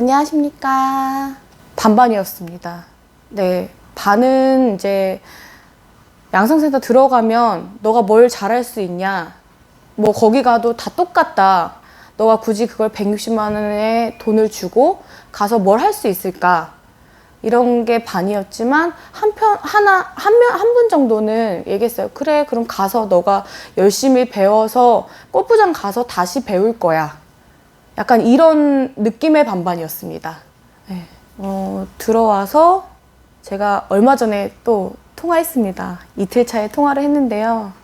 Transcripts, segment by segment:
안녕하십니까. 반반이었습니다. 네. 반은 이제 양성센터 들어가면 너가 뭘 잘할 수 있냐. 뭐 거기 가도 다 똑같다. 너가 굳이 그걸 160만 원에 돈을 주고 가서 뭘 할 수 있을까? 이런 게 반이었지만 한편 하나 한명한 분 정도는 얘기했어요. 그래 그럼 가서 너가 열심히 배워서 골프장 가서 다시 배울 거야. 약간 이런 느낌의 반반이었습니다. 네. 어, 들어와서 제가 얼마 전에 또 통화했습니다. 이틀 차에 통화를 했는데요.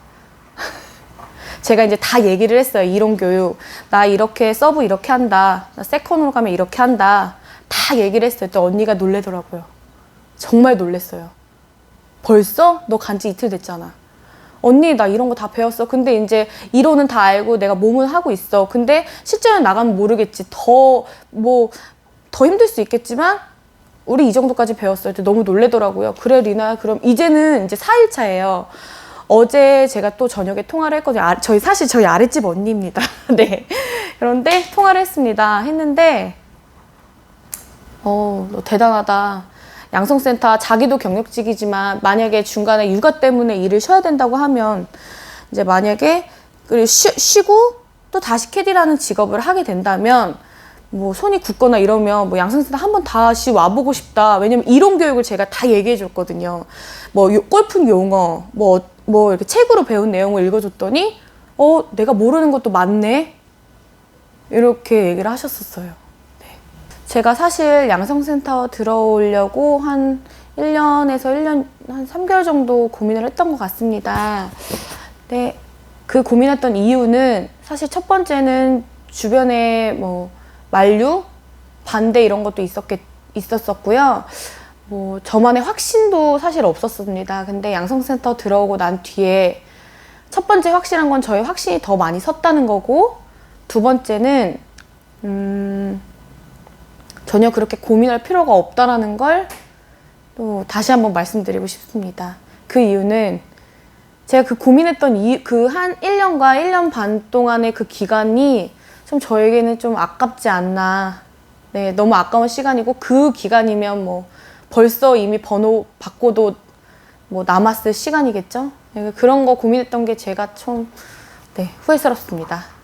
제가 이제 다 얘기를 했어요. 이론 교육. 나 이렇게 서브 이렇게 한다. 나 세컨으로 가면 이렇게 한다. 다 얘기를 했어요. 또 언니가 놀래더라고요. 정말 놀랬어요. 벌써? 너 간지 이틀 됐잖아. 언니, 나 이런 거 다 배웠어. 근데 이제 이론은 다 알고 내가 몸은 하고 있어. 근데 실제로 나가면 모르겠지. 더, 뭐, 더 힘들 수 있겠지만, 우리 이 정도까지 배웠어요. 너무 놀래더라고요. 그래, 리나. 그럼 이제는 이제 4일차예요. 어제 제가 또 저녁에 통화를 했거든요. 아, 저희 사실 저희 아랫집 언니입니다. 네. 그런데 통화를 했습니다. 했는데, 어, 너 대단하다. 양성센터 자기도 경력직이지만 만약에 중간에 육아 때문에 일을 쉬어야 된다고 하면 이제 만약에 그 쉬, 쉬고 또 다시 캐디라는 직업을 하게 된다면 뭐 손이 굳거나 이러면 뭐 양성센터 한번 다시 와보고 싶다. 왜냐면 이론 교육을 제가 다 얘기해 줬거든요. 뭐 요- 골프 용어, 뭐, 뭐 이렇게 책으로 배운 내용을 읽어줬더니 어, 내가 모르는 것도 많네. 이렇게 얘기를 하셨었어요. 제가 사실 양성센터 들어오려고 한 1년에서 1년, 한 3개월 정도 고민을 했던 것 같습니다. 네. 그 고민했던 이유는 사실 첫 번째는 주변에 뭐 만류, 반대 이런 것도 있었겠, 있었었고요. 뭐 저만의 확신도 사실 없었습니다. 근데 양성센터 들어오고 난 뒤에 첫 번째 확실한 건 저의 확신이 더 많이 섰다는 거고 두 번째는 음, 전혀 그렇게 고민할 필요가 없다라는 걸 또 다시 한번 말씀드리고 싶습니다. 그 이유는 제가 그 고민했던 이, 그한 1년과 1년 반 동안의 그 기간이 좀 저에게는 좀 아깝지 않나. 네, 너무 아까운 시간이고 그 기간이면 뭐 벌써 이미 번호 바꿔도 뭐 남았을 시간이겠죠? 네, 그런 거 고민했던 게 제가 좀 네, 후회스럽습니다.